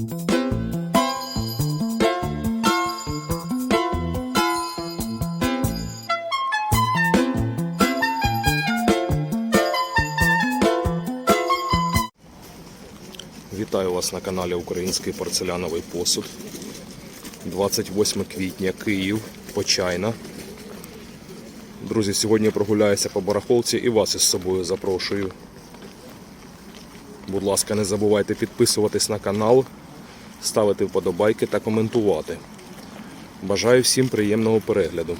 Вітаю вас на каналі Український порцеляновий посуд. 28 квітня, Київ, Почайна. Друзі, сьогодні прогуляюся по барахолці і вас із собою запрошую. Будь ласка, не забувайте підписуватись на канал, ставити вподобайки та коментувати. Бажаю всім приємного перегляду.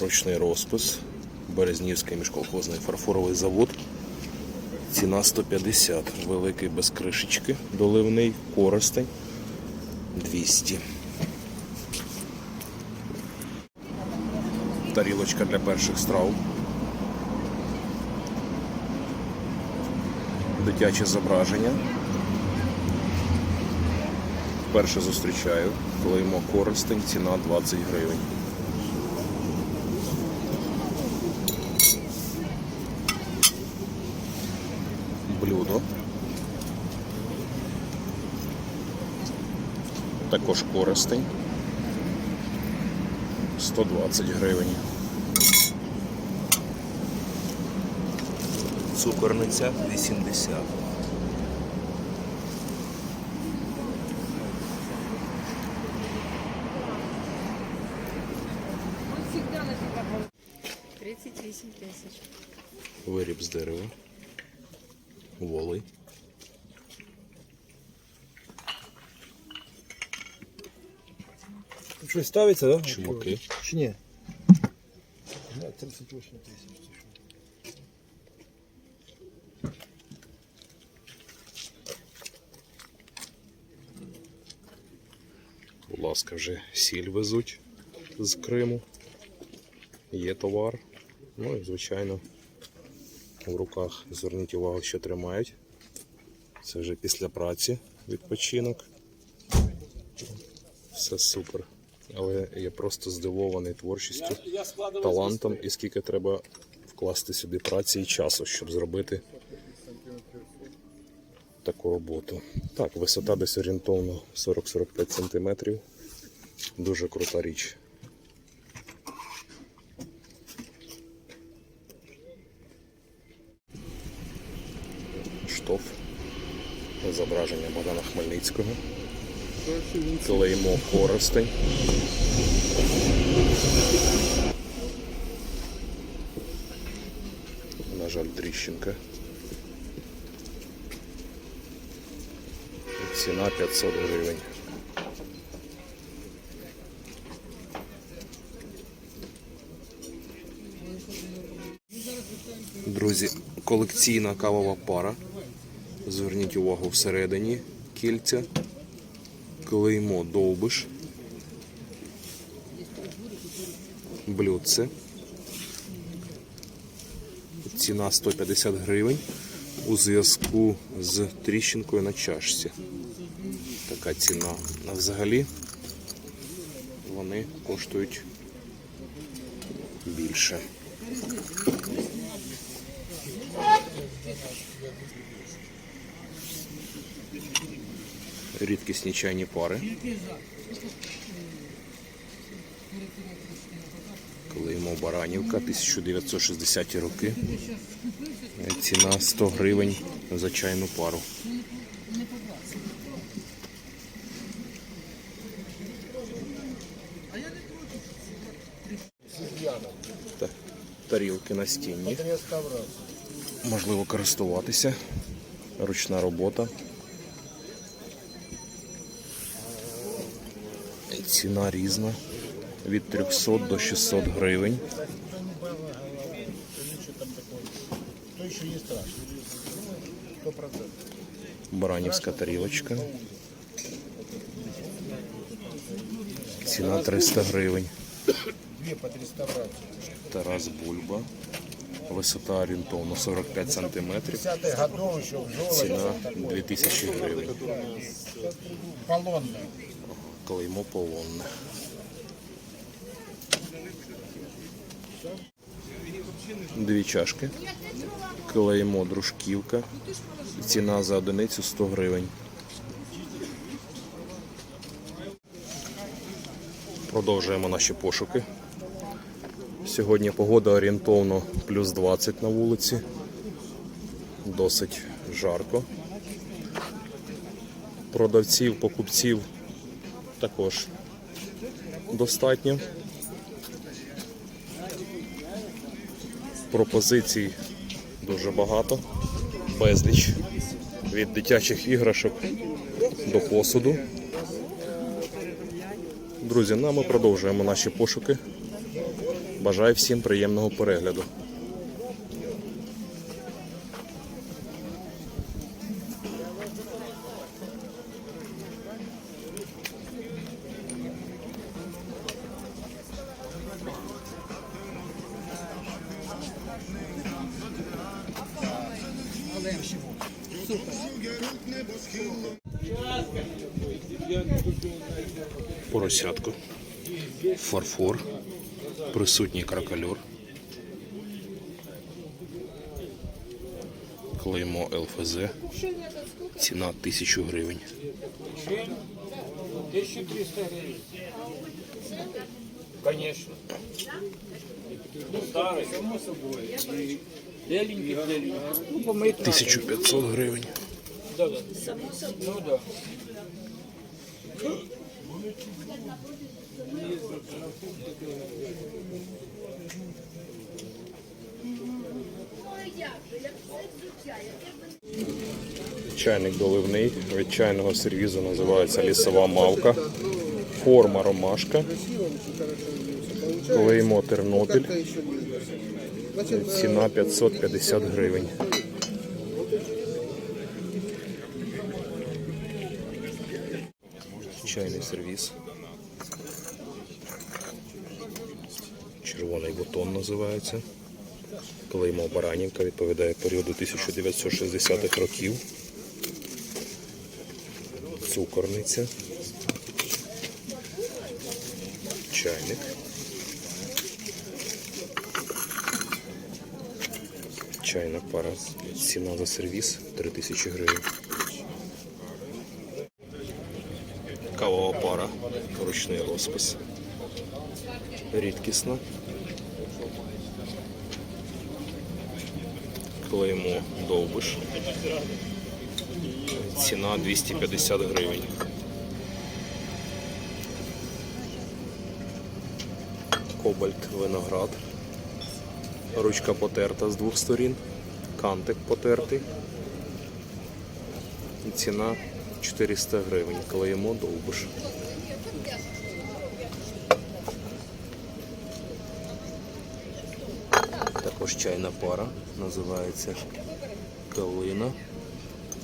Ручний розпис. Березнівський міжколхозний фарфоровий завод. Ціна 150. Великий без кришечки. Доливний користень 200. Тарілочка для перших страв. Дитяче зображення. Вперше зустрічаю. Клеймо користень, ціна 20 гривень. блюдо. Також користень. 120 гривень. Цукорниця 80. Он всегда на тебя 38 тисяч. Виріб з дерева. Волий. Щось ставиться, да? Чумаки. Чи ні? Да, 38 тисяч. Будь ласка, вже сіль везуть з Криму. Є товар. Ну і, звичайно, в руках зверніть увагу, що тримають. Це вже після праці відпочинок. Все супер. Але я просто здивований творчістю, талантом і скільки треба вкласти сюди праці і часу, щоб зробити таку роботу. Так, висота десь орієнтовно 40-45 см. Дуже крута річ. Штоф. Зображення Богдана Хмельницького. Клеймо Коростень. На жаль, тріщинка. Ціна 500 гривень. Друзі, колекційна кавова пара. Зверніть увагу всередині кільця. Клеймо довбиш. Блюдце. Ціна 150 гривень у зв'язку з тріщинкою на чашці. Така ціна. А взагалі вони коштують більше. Рідкісні чайні пари. Клеймо Баранівка, 1960 роки. Ціна 100 гривень за чайну пару. Та- Тарілки настінні. Можливо користуватися. Ручна робота. Ціна різна. Від 300 до 600 гривень. Баранівська тарілочка. Ціна 300 гривень. Тарас Бульба. Висота орієнтовно 45 сантиметрів. 50-х годов ще в золоті. Ціна 2000 гривень. Клеймо полонне. Дві чашки. Клеймо дружківка. Ціна за одиницю 100 гривень. Продовжуємо наші пошуки. Сьогодні погода орієнтовно плюс 20 на вулиці. Досить жарко. Продавців, покупців також достатньо. Пропозицій дуже багато, безліч від дитячих іграшок до посуду. Друзі, ну а ми продовжуємо наші пошуки. Бажаю всім приємного перегляду. Фарфор, присутній кракальор, клеймо ЛФЗ, ціна 1000 гривень. 1300 гривен. Конечно. Старый. Само собой. Ну, помыть 1500 гривень. Да, да. Ну да. Чайник доливний від чайного сервізу називається лісова мавка. Форма ромашка. Клеймо Тернопіль. Ціна 550 гривень. Чайний сервіз. Червоний бутон називається. Клеймо Баранівка відповідає періоду 1960-х років. Цукорниця. Чайник. Чайна пара. Ціна за сервіс 3000 гривень. Кавова пара. Ручний розпис. Рідкісна. Клеймо довбиш. Ціна 250 гривень. Кобальт виноград. Ручка потерта з двох сторін. Кантик потертий. І ціна 400 гривень. Клеїмо довбиш. Також чайна пара. Називається Калина.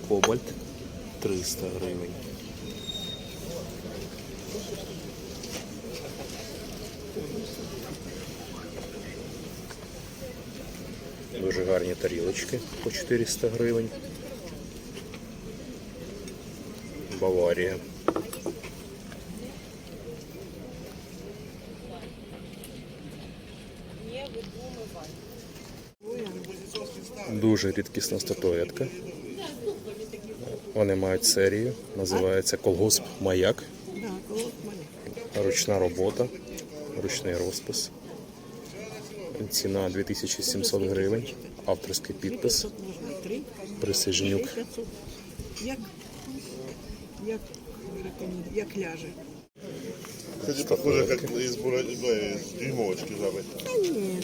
Кобальт 300 гривень. Дуже гарні тарілочки по 400 гривень. Баварія. Дуже рідкісна статуетка. Вони мають серію, називається Колгосп Маяк. Ручна робота, ручний розпис. Ціна 2700 гривень. Авторський підпис. Присижнюк. Як, ляже. Кстати, похоже, как из, бура... из дюймовочки жабы.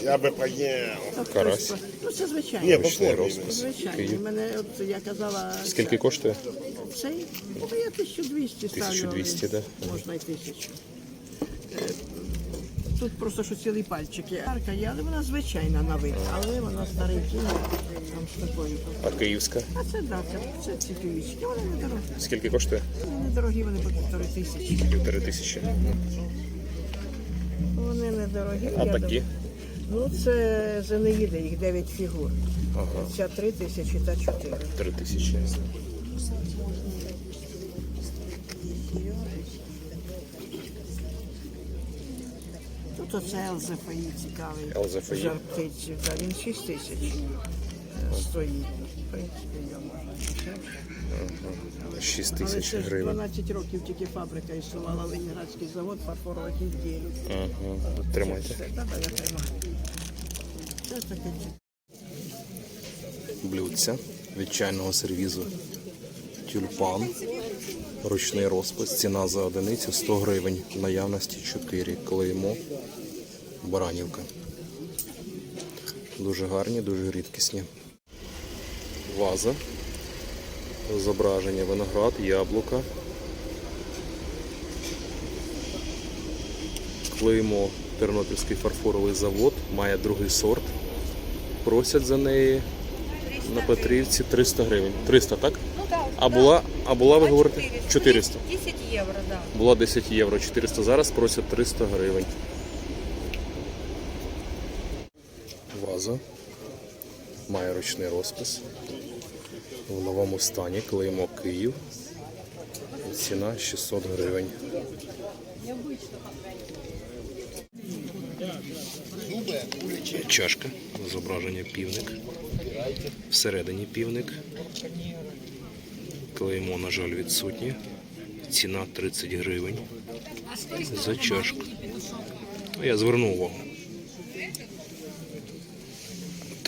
Я бы поел. Карась. Ну, це звичайно. Не, по Ручний розпис. Звичайно. Київ. Мене, от я казала, Скільки коштує? цей, ну, я 1200 ставлю. 1200, да? Можна і 1000. Е, Тут просто що цілий пальчик є. Арка є, але вона звичайна на вид, але вона старенька, там з такою. А київська? А це да, це, це ці квічки, вони недорогі. Скільки коштує? Вони недорогі, вони по півтори тисячі. Півтори тисячі. Вони недорогі. А я такі? думаю. Ну, це Зенеїди, їх 9 фігур. Ага, Ця 3 тисячі та 4. три тисячі. Тут оце ЛЗФІ цікавий. ЛЗФІ? Жар птиці, да, він 6 тисяч е, стоїть. В принципі, я можу дешевше. 6 Але тисяч це ж гривень. 12 років тільки фабрика існувала, Ленінградський завод фарфорових ізділів. Ага. Тримайте. Це, я тримаю. Це таке Блюдця від чайного сервізу. Тюльпан. Ручний розпис. Ціна за одиницю 100 гривень. В наявності 4. Клеймо. Баранівка. Дуже гарні, дуже рідкісні. Ваза. Зображення виноград, яблука. Клеймо Тернопільський фарфоровий завод. Має другий сорт. Просять за неї на Петрівці 300 гривень. 300, так? Ну так. А була, а була ви говорите 400. 10 євро, да. Була 10 євро, 400. Зараз просять 300 гривень. Ваза. Має ручний розпис. В новому стані клеймо Київ. Ціна 600 гривень. Чашка. Зображення півник. Всередині півник. Клеймо, на жаль, відсутнє. Ціна 30 гривень. За чашку. Ну, Я звернув увагу.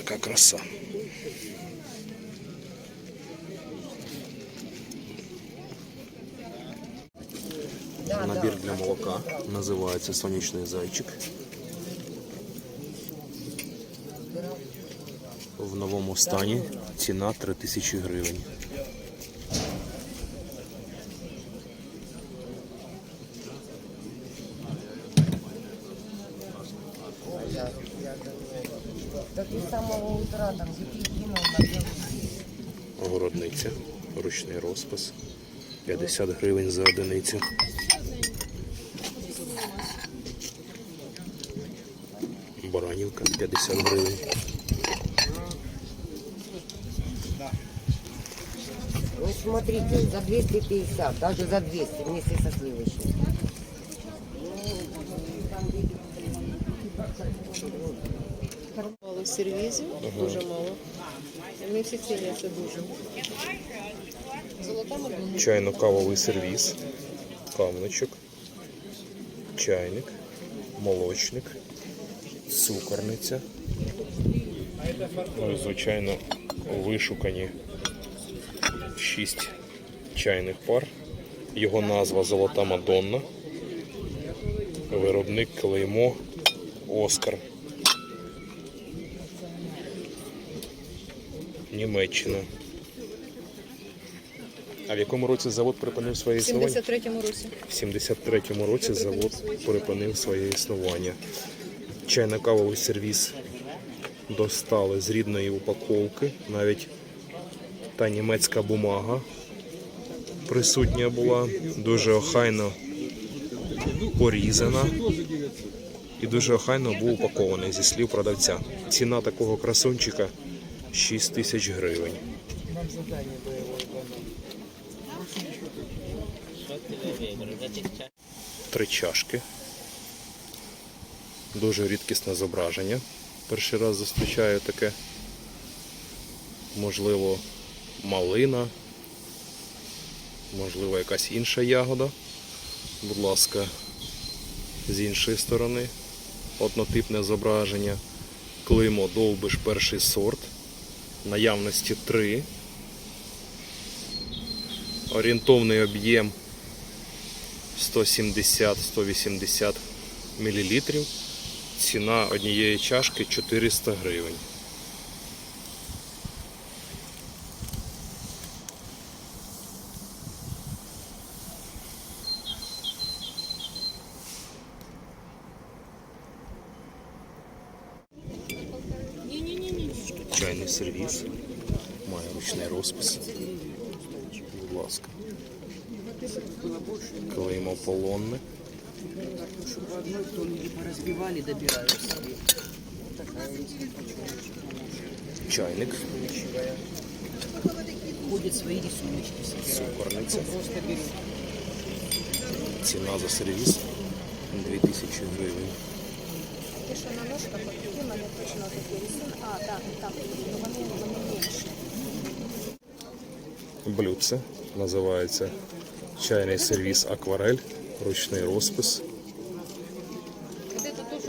Така краса. Набір для молока називається сонячний зайчик. В новому стані ціна 3000 гривень. ручний розпис. 50 гривень за одиницю. Баранівка 50 гривень. Ну смотрите, за 250, даже за 200 вместе со сливочным. Мало сервізів, дуже мало. Вони всі ціняться дуже. Чайно-кавовий сервіс. Камничок. Чайник. Молочник. Цукорниця. Ну і, звичайно, вишукані 6 чайних пар. Його назва Золота Мадонна. Виробник клеймо Оскар. Німеччина. А в якому році завод припинив своє В існування? 73-му році. В 73-му році завод припинив своє існування. Чайно-кавовий сервіс достали з рідної упаковки. Навіть та німецька бумага присутня була, дуже охайно порізана і дуже охайно був упакований зі слів продавця. Ціна такого красунчика 6 тисяч гривень. Три чашки. Дуже рідкісне зображення. Перший раз зустрічаю таке, можливо, малина, можливо, якась інша ягода. Будь ласка, з іншої сторони. Однотипне зображення. Клеймо довбиш перший сорт. Наявності 3. Орієнтовний об'єм 170-180 мл. Ціна однієї чашки 400 гривень. Чайний сервіс. Має ручний розпис. Будь ласка. Клеймо полонне. Чтобы одной кто-нибудь разбивали, добирают себе. Чайник. Ходят свои рисуночки собирают. Цукорниця. Просто берут. Ціна за сервіс 2000 гривень. ті, на ножках, такі в мене точно такі рисунки. А, так, так, вони, вони менші. Блюдце називається чайний сервіс акварель, ручний розпис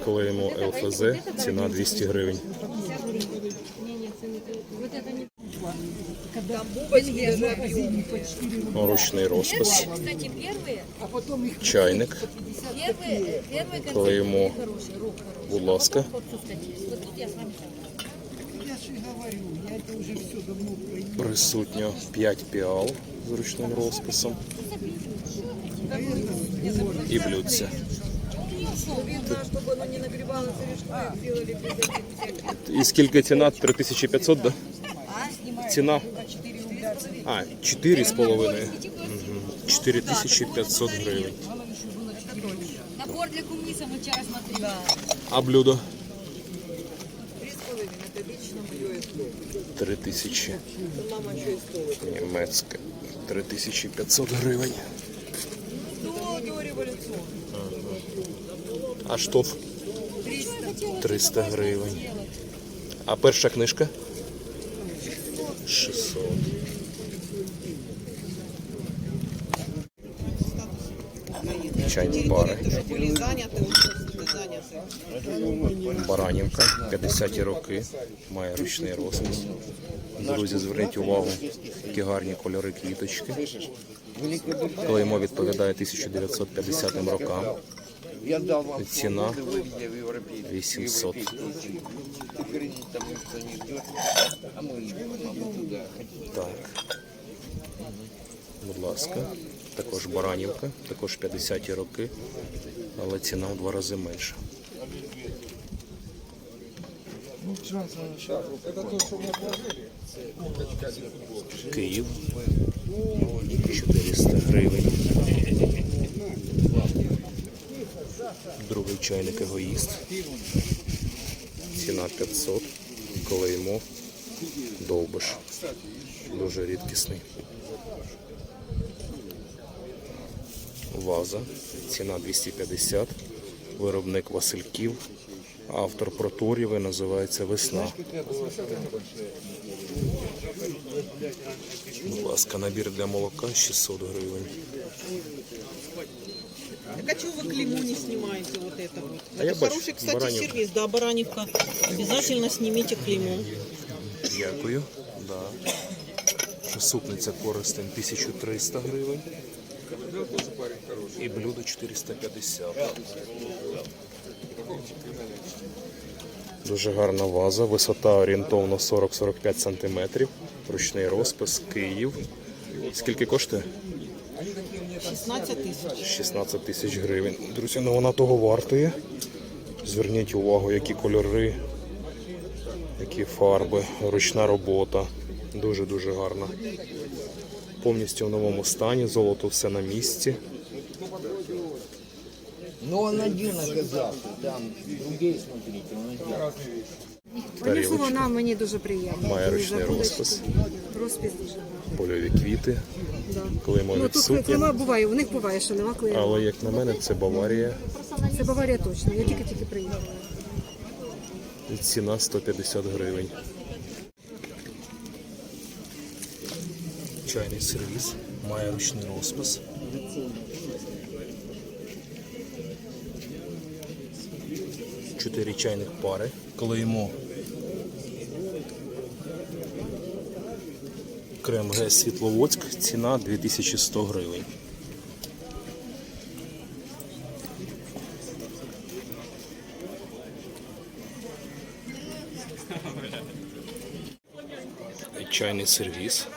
Клеїмо ЛФЗ, ціна 200 гривень. Ручний розпис, Кстати, первые, чайник. первые, первые Клеїмо, хорошие, рук хороший. будь ласка. Вот тут, кстати, вот тут я с вами Присутньо 5 піал з ручним розписом. І блюдце. І скільки ціна? 3500, да? Ціна? А, 4,5. Мгм. 4500 гривень. Набор для кумиса мы вчера смотрели. А блюдо? 3000. Німецьке. 3500 гривень. А штоф? 300 гривень. А перша книжка? 600. Чайні пари. Баранівка, 50-ті роки, має ручний розпис. Друзі, зверніть увагу, які гарні кольори квіточки. Клеймо відповідає 1950 рокам. Ціна 800. Так. Будь ласка. Також Баранівка, також 50-ті роки, але ціна в два рази менша. Київ 400 гривень. Другий чайник егоїст. Ціна 500. Клеймо. Довбиш. Дуже рідкісний. Ваза. Ціна 250. Виробник Васильків. Автор проторіви називається Весна. Будь ласка, набір для молока 600 гривень Так а чего вы клеймо не снимаете вот это вот? А это я бачу, хороший, кстати, баранівка. сервис, да, баранівка. Обязательно снимите клеймо. Дякую. Да. Супниця користень 1300 гривень. І блюдо 450. Дуже гарна ваза, висота орієнтовно 40-45 см. Ручний розпис, Київ. Скільки коштує? 16 тысяч. 16 тисяч гривень. Друзі, ну вона того вартує. Зверніть увагу, які кольори, які фарби, ручна робота. Дуже-дуже гарна. Повністю в новому стані, золото все на місці. Но он один оказался. Там другие смотрите, он один. Вона мені дуже приємна. Має ручний розпис, Розпис дуже гарний. польові квіти. Клеймо Ну тут відсутнє. клейма буває, у них буває, що нема клейма. Але як на мене, це Баварія. Це Баварія точно, я тільки-тільки приїхала. І ціна 150 гривень. Чайний сервіс має ручний розпис. Чотири чайних пари. Клеймо. Крем Г Світловодськ. Ціна 2100 гривень. чайний сервіс.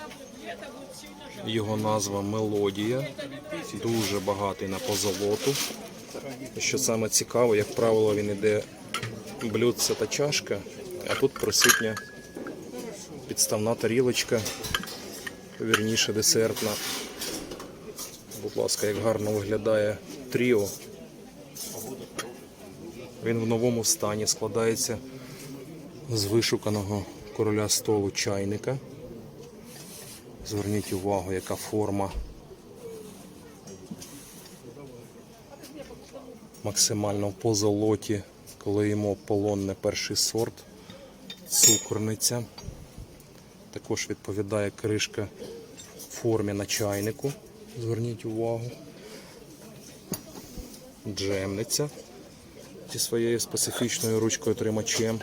Його назва Мелодія. Дуже багатий на позолоту. Що саме цікаво, як правило, він іде блюдце та чашка, а тут присутня підставна тарілочка, вірніше десертна. Будь ласка, як гарно виглядає тріо. Він в новому стані складається з вишуканого короля столу чайника. Зверніть увагу, яка форма. Максимально в позолоті Клеїмо полонне перший сорт, цукорниця. Також відповідає кришка формі на чайнику. Зверніть увагу. Джемниця зі своєю специфічною ручкою тримачем.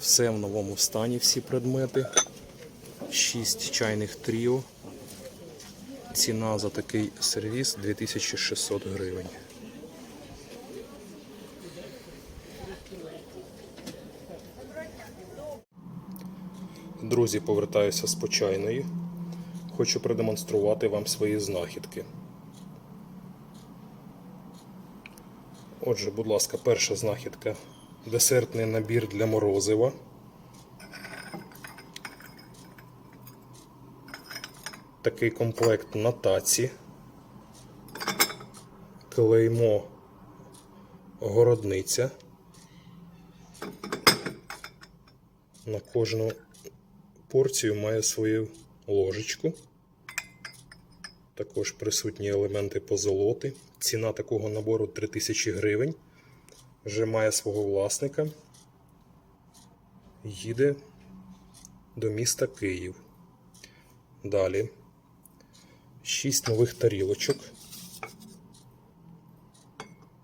Все в новому стані, всі предмети. 6 чайних тріо. Ціна за такий сервіс 2600 гривень. Друзі, повертаюся з почайної. Хочу продемонструвати вам свої знахідки. Отже, будь ласка, перша знахідка. Десертний набір для морозива. Такий комплект на таці. Клеймо городниця. На кожну порцію має свою ложечку. Також присутні елементи позолоти. Ціна такого набору 3000 гривень. Вже має свого власника. Їде до міста Київ. Далі. 6 нових тарілочок.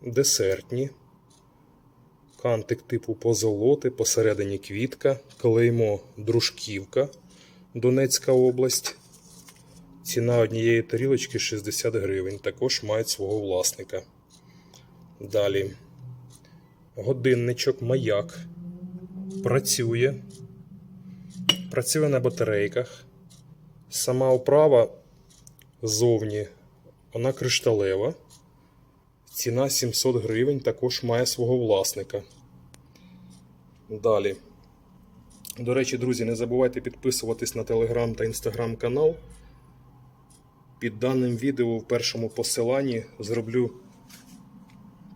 Десертні. Кантик типу позолоти, посередині квітка, клеймо Дружківка, Донецька область. Ціна однієї тарілочки 60 гривень. Також мають свого власника. Далі. Годинничок маяк. Працює. Працює на батарейках. Сама оправа ззовні вона кришталева. Ціна 700 гривень також має свого власника. Далі. До речі, друзі, не забувайте підписуватись на телеграм та інстаграм канал. Під даним відео в першому посиланні зроблю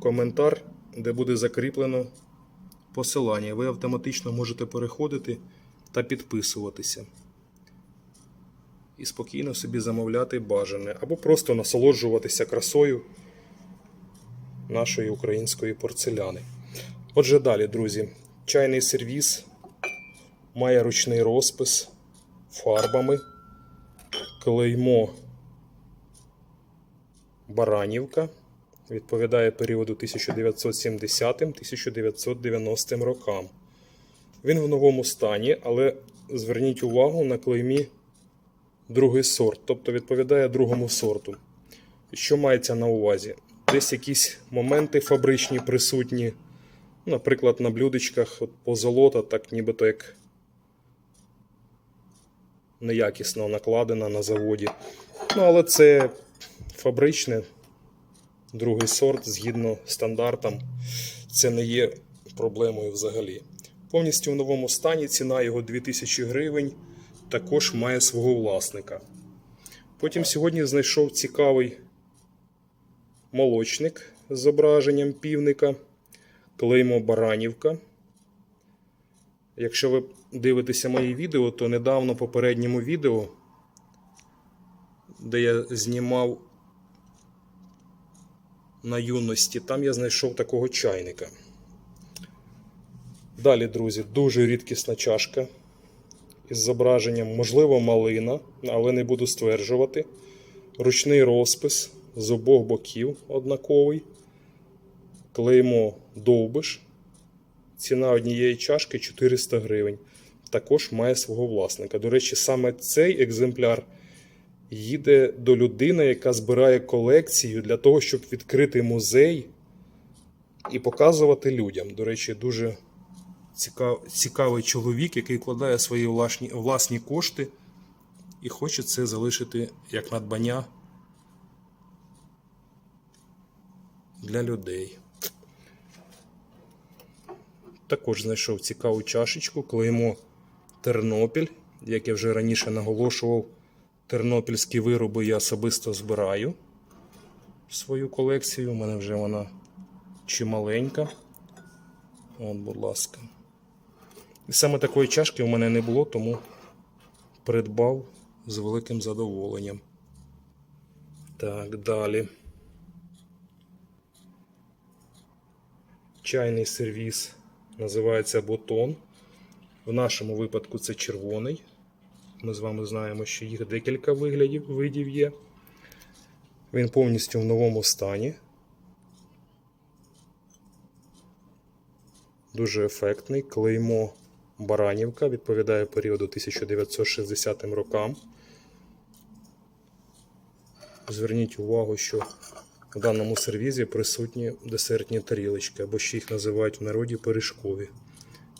коментар, де буде закріплено посилання. Ви автоматично можете переходити та підписуватися. І спокійно собі замовляти бажане, або просто насолоджуватися красою нашої української порцеляни. Отже, далі, друзі, чайний сервіс має ручний розпис фарбами, клеймо Баранівка. Відповідає періоду 1970-1990 рокам. Він в новому стані, але зверніть увагу на клеймі другий сорт, тобто відповідає другому сорту. Що мається на увазі? Десь якісь моменти фабричні присутні. Наприклад, на блюдечках от позолота, так нібито як неякісно накладена на заводі. Ну, але це фабричне, другий сорт, згідно стандартам, це не є проблемою взагалі. Повністю в новому стані ціна його 2000 гривень, також має свого власника. Потім сьогодні знайшов цікавий молочник з зображенням півника, клеймо Баранівка. Якщо ви дивитеся мої відео, то недавно в попередньому відео, де я знімав на юності, там я знайшов такого чайника. Далі, друзі, дуже рідкісна чашка із зображенням, можливо, малина, але не буду стверджувати. Ручний розпис з обох боків однаковий. Клеймо довбиш. Ціна однієї чашки 400 гривень. Також має свого власника. До речі, саме цей екземпляр їде до людини, яка збирає колекцію для того, щоб відкрити музей і показувати людям. До речі, дуже цікав- цікавий чоловік, який вкладає свої власні, власні кошти і хоче це залишити як надбання для людей. Також знайшов цікаву чашечку, клеймо Тернопіль. Як я вже раніше наголошував, тернопільські вироби я особисто збираю в свою колекцію. У мене вже вона чималенька. От, будь ласка. І саме такої чашки у мене не було, тому придбав з великим задоволенням. Так, далі. Чайний сервіс називається Ботон. В нашому випадку це червоний. Ми з вами знаємо, що їх декілька виглядів, видів є. Він повністю в новому стані. Дуже ефектний. Клеймо Баранівка відповідає періоду 1960 рокам. Зверніть увагу, що в даному сервізі присутні десертні тарілочки, або ще їх називають в народі пиріжкові.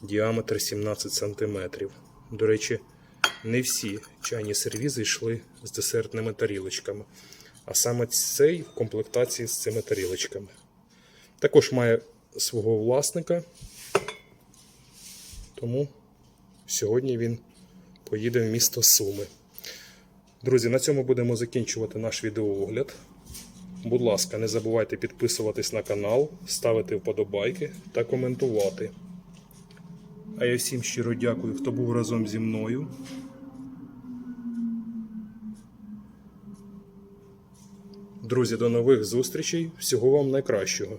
Діаметр 17 см. До речі, не всі чайні сервізи йшли з десертними тарілочками. А саме цей в комплектації з цими тарілочками. Також має свого власника. Тому сьогодні він поїде в місто Суми. Друзі, на цьому будемо закінчувати наш відеоогляд. Будь ласка, не забувайте підписуватись на канал, ставити вподобайки та коментувати. А я всім щиро дякую, хто був разом зі мною. Друзі, до нових зустрічей. Всього вам найкращого.